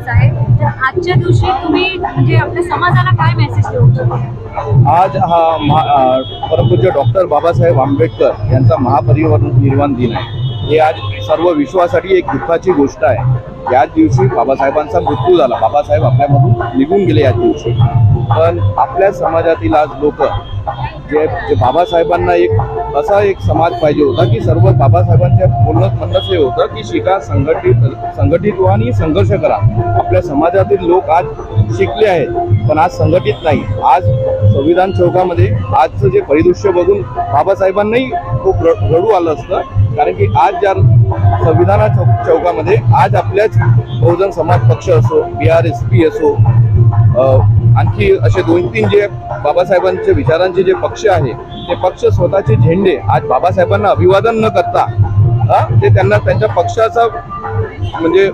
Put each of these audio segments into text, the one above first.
दिवस आहे. तर आजच्या दिवशी तुम्ही म्हणजे आपल्या समाजाला काय मेसेज देऊ आज हा परमपूज्य डॉक्टर बाबासाहेब आंबेडकर यांचा महापरिनिर्वाण दिन आहे. हे आज सर्व विश्वासाठी एक दुःखाची गोष्ट आहे. याच दिवशी बाबासाहेबांचा मृत्यू झाला. बाबासाहेब आपल्यामधून निघून गेले याच दिवशी. पण आपल्या समाजातील आज लोक जे जे बाबासाहेबांना एक असा एक समाज पाहिजे होता की सर्व बाबासाहेबांच्या पूर्ण म्हणणंच हे होतं की शिका संघटित संघटित व्हा आणि संघर्ष करा. आपल्या समाजातील लोक आज शिकले आहेत पण आज संघटित नाही. आज संविधान चौकामध्ये आजचं जे परिदृश्य बघून बाबासाहेबांनाही खूप रडू आलं असतं. कारण की आज ज्या संविधाना चौ- चौकामध्ये आज आपल्याच बहुजन समाज पक्ष असो बी आर एस पी असो आणखी असे दोन तीन जे बाबासाहेबांचे विचारांचे जे पक्ष आहे ते पक्ष स्वतःचे झेंडे आज बाबासाहेबांना अभिवादन न करता हा, ते त्यांना त्यांच्या पक्षाचा म्हणजे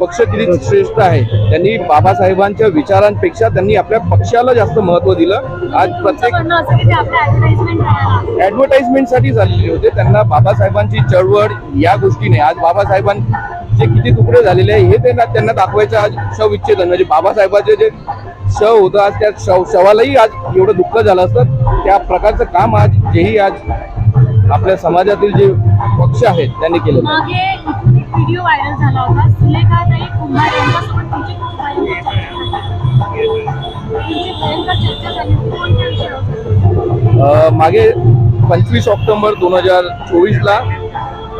पक्ष किती श्रेष्ठ आहे त्यांनी बाबासाहेबांच्या विचारांपेक्षा त्यांनी आपल्या पक्षाला जास्त महत्त्व दिलं. आज प्रत्येक ऍडव्हर्टाइजमेंटसाठी झालेले होते. त्यांना बाबासाहेबांची चळवळ या गोष्टीने. आज बाबासाहेबांचे किती तुकडे झालेले आहे हे त्यांना त्यांना दाखवायचं आज शव इच्छित म्हणजे बाबासाहेबांचे जे शव होतं आज त्या शव शवालाही आज एवढं दुःख झालं असतं. त्या प्रकारचं काम आज जेही आज आपल्या समाजातील जे पक्ष आहेत त्यांनी केलेलं. मागे इथून एक व्हिडिओ व्हायरल झाला होता. सुलेखाताई कुंभार यांच्यासोबत तुमची खूप भयंकर चर्चा झाली. तुमची भयंकर चर्चा झाली. होती. कोणत्या विषयावर? अ, मागे पंचवीस ऑक्टोबर दोन हजार चोवीसला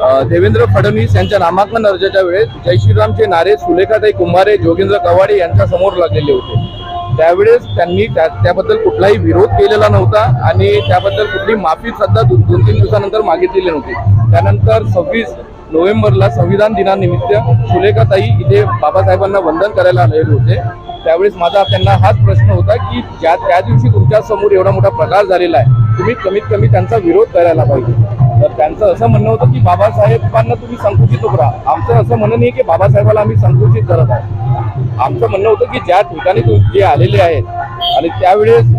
देवेंद्र फडणवीस यांच्या नामांकन अर्जाच्या वेळेस जय श्रीरामचे नारे सुलेखाताई कुंभारे जोगेंद्र कवाडे यांच्या समोर लागलेले होते. त्यावेळेस त्यांनी त्या त्याबद्दल कुठलाही विरोध केलेला नव्हता आणि त्याबद्दल कुठली माफी सुद्धा दोन दोन तीन दिवसानंतर मागितलेली नव्हती. त्यानंतर सव्वीस नोव्हेंबरला संविधान दिनानिमित्त सुलेखाताई इथे बाबासाहेबांना वंदन करायला आलेले होते. त्यावेळेस माझा त्यांना हाच प्रश्न होता की ज्या त्या दिवशी तुमच्यासमोर एवढा मोठा प्रकार झालेला आहे तुम्ही कमीत कमी त्यांचा विरोध करायला पाहिजे. तर त्यांचं असं म्हणणं होतं की बाबासाहेबांना तुम्ही संकुचित करा आमचं असं म्हणणं नाही की बाबासाहेबाला आम्ही संकुचित करत आहे आमचं म्हणणं होतं की ज्या ठिकाणी जे आलेले आहेत आणि त्यावेळेस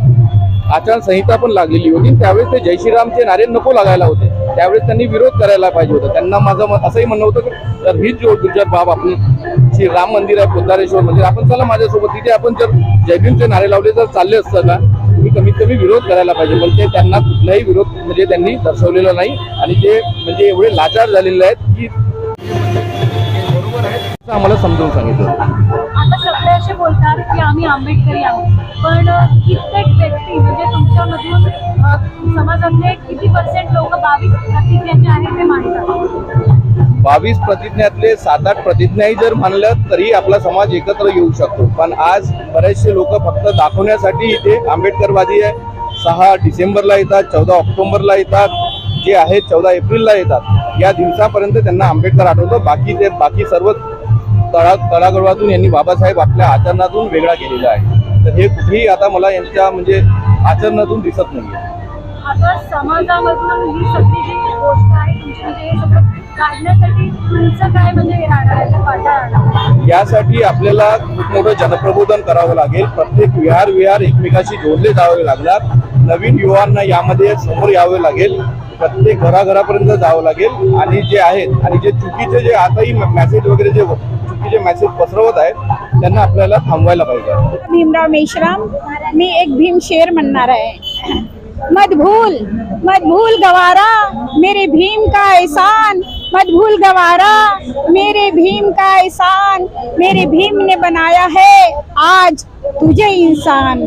आचारसंहिता पण लागलेली होती त्यावेळेस ते जय श्रीरामचे नारे नको लागायला होते. त्यावेळेस त्यांनी विरोध करायला पाहिजे होता. त्यांना माझं मत असंही म्हणणं होतं की तर हीच जो गुजरात बाब आपण श्री राम मंदिर आहे पोद्दारेश्वर मंदिर आपण चला माझ्यासोबत तिथे आपण जर जयभीमचे नारे लावले जर चालले असतं ना कमीत कमी विरोध करायला पाहिजे पण ते त्यांना कुठलाही विरोध म्हणजे त्यांनी दर्शवलेला नाही. आणि ते म्हणजे एवढे लाचार झालेले आहेत की बरोबर आहे. असं आम्हाला समजून सांगितलं. आता सगळे असे बोलतात की आम्ही आंबेडकरी आहोत. पण कित्येक व्यक्ती म्हणजे तुमच्यामधून समाजातले किती पर्सेंट लोक बावीस प्रतिज्ञाचे आहेत ते मानतात? बावीस प्रतिज्ञातले सात आठ प्रतिज्ञाही जर मानलं तरी आपला समाज एकत्र येऊ शकतो. पण आज बरेचसे लोक फक्त दाखवण्यासाठी इथे आंबेडकरवादी आहे. सहा डिसेंबरला येतात चौदा ऑक्टोबरला येतात जे आहेत चौदा एप्रिलला येतात. या दिवसापर्यंत त्यांना आंबेडकर आठवतं. बाकी ते बाकी सर्व तळा तळागळातून यांनी बाबासाहेब आपल्या आचरणातून वेगळा केलेला आहे. तर हे कुठेही आता मला यांच्या म्हणजे आचरणातून दिसत नाही आता समाजामधून ही सगळी जी गोष्ट आहे तुमची म्हणजे हे सगळं काढण्यासाठी तुमचं काय म्हणजे हे राहणार आहे? यासाठी आपल्याला खूप मोठं जनप्रबोधन करावं लागेल. प्रत्येक विहार विहार एकमेकाशी जोडले जावे लागणार. नवीन युवांना यामध्ये समोर यावे लागेल. प्रत्येक घराघरापर्यंत जावं लागेल. आणि जे आहेत आणि जे चुकीचे जे आताही मेसेज वगैरे जे चुकीचे मेसेज पसरवत आहेत त्यांना आपल्याला थांबवायला पाहिजे. भीमराव मेश्राम. मी एक भीम शेर म्हणणार आहे. मत भूल मत भूल गवारा, मेरे भीम का एहसान। मत भूल गवारा, मेरे भीम का एहसान। मेरे भीम ने बनाया है आज तुझे इंसान।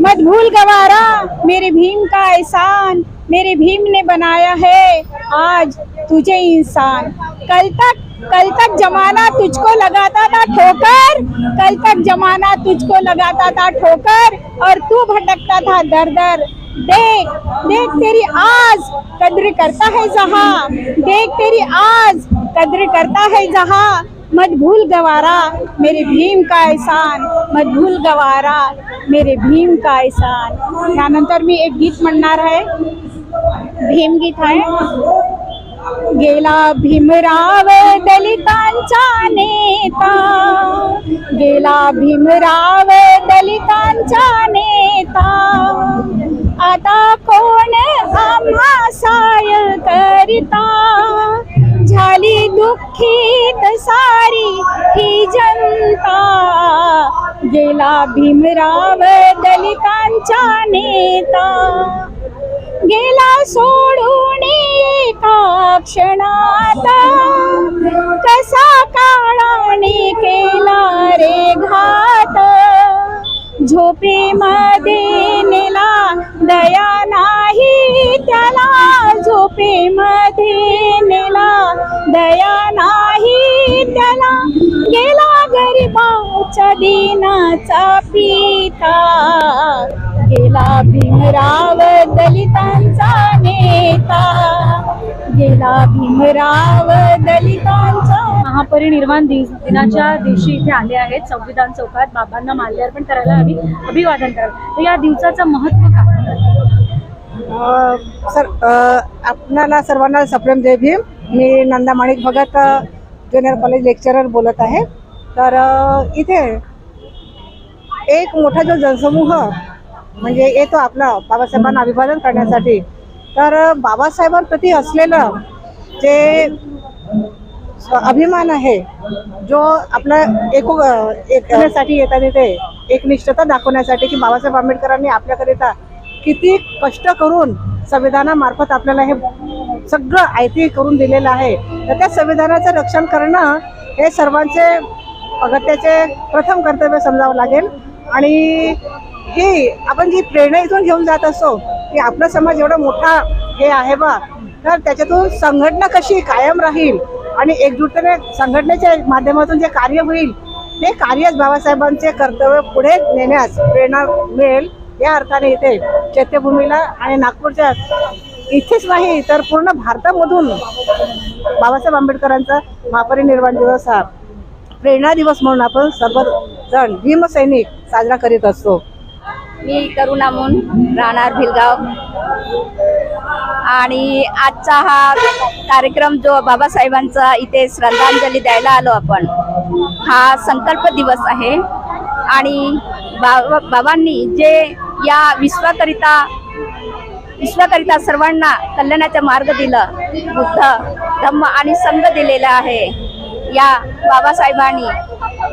मत भूल गवारा, मेरे भीम का एहसान। मेरे भीम ने बनाया है आज तुझे इंसान। कल तक कल तक जमाना तुझको लगाता था ठोकर, कल तक जमाना तुझको लगाता था ठोकर, और तू भटकता था दर दर। देख देख तेरी आज कद्र करता है जहाँ। देख तेरी आज कद्र करता है जहाँ। मत भूल गवारा मेरे भीम का एहसान, मत भूल गवारा मेरे भीम का एहसान। त्यानंतर मी एक गीत म्हणणार आहे। भीम गीत आहे। गेला भीमराव दलितांचा नेता. गेला भीमराव दलितांचा नेता. आता कोण आम्हा साय करिता? झाली दुःखीत सारी ही जनता. गेला भीमराव दलितांचा नेता. गेला सोडून एका क्षणात. कसा काळाने केला रे घात? झोपेमध्ये नेला दया नाही त्याला. झोपेमध्ये नेला दया नाही त्याला. गेला गरिबाच्या दिनाचा पिता. गेला भीमराव दलितांचा नेता. गेला भीमराव दलितांचा महापरिनिर्वाण दिनाच्या दिवशी इथे आले आहेत. संविधान चौकात बाबांना माल्यार्पण करायला आणि अभिवादन करायला. तर या दिवसाचं महत्त्व काय? सर आपणाला सर्वांना सप्रेम जय भीम. मी Nanda Manik Bhagat junior college lecturer बोलत आहे. तर इथे एक मोठा जो जनसमूह म्हणजे येतो आपला बाबासाहेबांना अभिवादन करण्यासाठी. तर बाबासाहेबांप्रती असलेलं जे अभिमान आहे जो आपला एको एकण्यासाठी येतात इथे एकनिष्ठता दाखवण्यासाठी की बाबासाहेब आंबेडकरांनी आपल्याकरिता किती कष्ट करून संविधानामार्फत आपल्याला हे सगळं आयती करून दिलेलं आहे. तर त्या संविधानाचं रक्षण करणं हे सर्वांचे अगत्याचे प्रथम कर्तव्य समजावं लागेल. आणि हे आपण जी प्रेरणा इथून घेऊन जात असतो की आपला समाज एवढा मोठा हे आहे बा तर त्याच्यातून संघटना कशी कायम राहील आणि एकजुटने संघटनेच्या माध्यमातून जे कार्य होईल ते कार्यच बाबासाहेबांचे कर्तव्य पुढे नेण्यास प्रेरणा मिळेल. या अर्थाने इथे चैत्यभूमीला आणि नागपूरच्या इथेच नाही तर पूर्ण भारतामधून बाबासाहेब आंबेडकरांचा महापरिनिर्वाण दिवस हा प्रेरणा दिवस म्हणून आपण सर्वजण भीमसैनिक साजरा करीत असतो. मी करुणा मुन राहणार भिलगाव. आणि आजचा हा कार्यक्रम जो बाबासाहेबांचा इथे श्रद्धांजली द्यायला आलो आपण हा संकल्प दिवस आहे. आणि बाबा बाबांनी जे या विश्वाकरिता विश्वाकरिता सर्वांना कल्याणाचा मार्ग दिलं बुद्ध धम्म आणि संघ दिलेला आहे या बाबासाहेबांनी.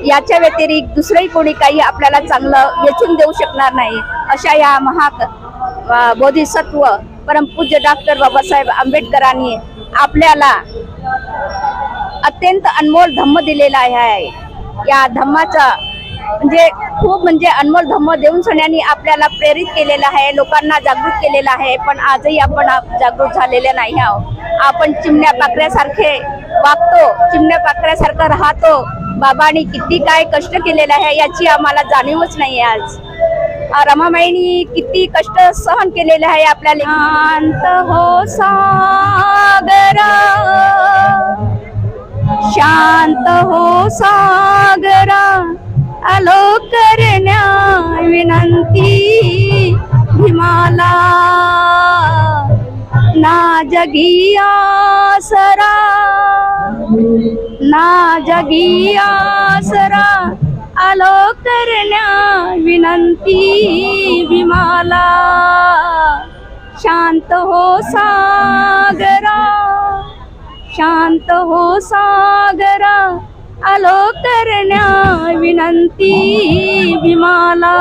याच्या व्यतिरिक्त दुसरंही कोणी काही आपल्याला चांगलं वेचून देऊ शकणार नाही अशा या महा बोधिसत्व परमपूज्य डॉक्टर बाबासाहेब आंबेडकरांनी आपल्याला अत्यंत अनमोल धम्म दिलेला आहे. या धम्माचा म्हणजे खूप म्हणजे अनमोल धम्म देऊन सण्याने आपल्याला प्रेरित केलेलं आहे लोकांना जागृत केलेलं आहे पण आजही आपण जागृत झालेले नाही आहोत. आपण चिमण्या पाकऱ्यासारखे वागतो चिमण्या पाकऱ्यासारखं राहतो. बाबांनी किती काय कष्ट केलेलं आहे याची आम्हाला जाणीवच नाही आज. आ, रमाबाईंनी किती कष्ट सहन केलेले आहे आपल्याला शांत हो सागरा. शांत हो सागरा. आलो करण्या विनंती भीमाला. ना जगिया सरा। ना जगिया सरा। आलो करण्या विनंती विमाला। शांत हो सागरा। शांत हो सागरा। आलो करण्या विनंती विमाला।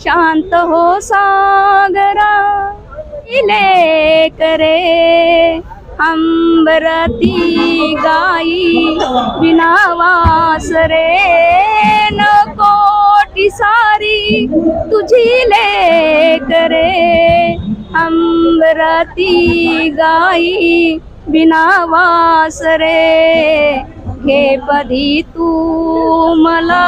शांत हो सागरा। करे। अंबरती गाई बिना वासरे न कोटी सारी तुझी ले करे। अंबरती गाई बिना वासरे हे पदी तू मला।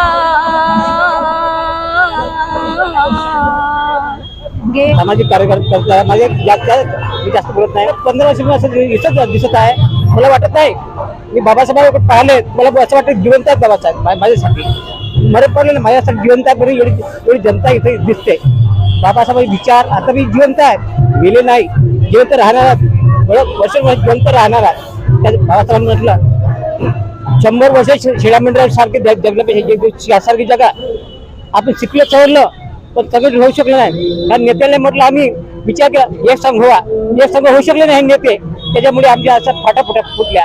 गे सामाजिक कार्यकर्ता माझे जास्त मी जास्त बोलत नाही. पंधरा वर्ष मी असं दिसत दिसत आहे. मला वाटत नाही. मी बाबासाहेब पाहिले मला असं वाटतं जिवंत आहेत बाबासाहेब. माझ्यासाठी. मरे पडले ना माझ्यासाठी जिवंत आहे बरी एवढी एवढी जनता इथे दिसते. बाबासाहेब विचार आता मी जिवंत आहे. गेले नाही. जिवंत राहणार आहेत. वर्ष जिवंत राहणार आहे त्या बाबासाहेबांनी म्हटलं शंभर वर्ष शेळ्या मंडळासारखे जगण्यापेक्षा यासारखी जगा. आपण शिकलं सवरलं पण सगळं होऊ शकलं नाही. कारण नेत्याने म्हटलं आम्ही विचार केला एक संघ व्हा. एक संघ होऊ शकले नाही नेते. त्याच्यामुळे आमच्या अशा फाटाफुटा फुटल्या.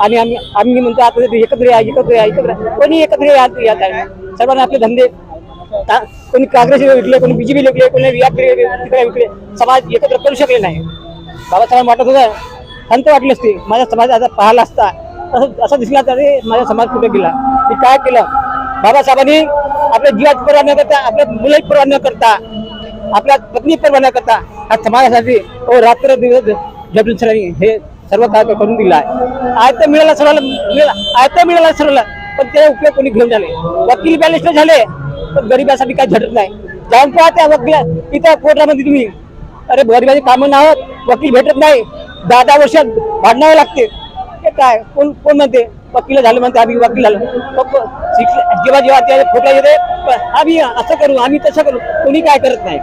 आणि आम्ही आम्ही म्हणतो आता ते एकत्र या एकत्र या एकत्र कोणी एकत्र यात यात आहे सर्वांना आपले धंदे कोणी काँग्रेस विकले कोणी बीजेपी विकले कोणी रियाकडे तिकडे विकले. समाज एकत्र करू शकले नाही. बाबासाहेब वाटत होता खंत वाटली असती माझा समाज आता पाहिला असता. असं असं दिसला तरी माझा समाज कुठे गेला. मी काय केलं? बाबासाहेबांनी आपल्या जीवाची पर्वा न करता आपल्या मुलाची पर्वा न करता आपल्या पत्नी पर्वा न करता. हा समाजासाठी ओ रात्र दिवस जपून सरांनी हे सर्व कार्य करून दिलं आहे. आयत मिळाला सर्वांना मिळाला आयत मिळाला सर्वांना पण ते उपयोग कोणी घेऊन झाले. वकील बॅलेन्स झाले पण गरिबासाठी काय झटत नाही. जाऊन पहा त्या वकील इथं कोर्टामध्ये तुम्ही. अरे गरिबाची कामं नाही वकील भेटत नाही. दहा दहा वर्षात भांडणावं लागते. ते काय? कोण कोण म्हणते? वकील झालं म्हणते आम्ही वकील झालं. जेव्हा जेव्हा त्या खोटा येते आम्ही असं करू आम्ही तसं करू कोणी काय करत नाही.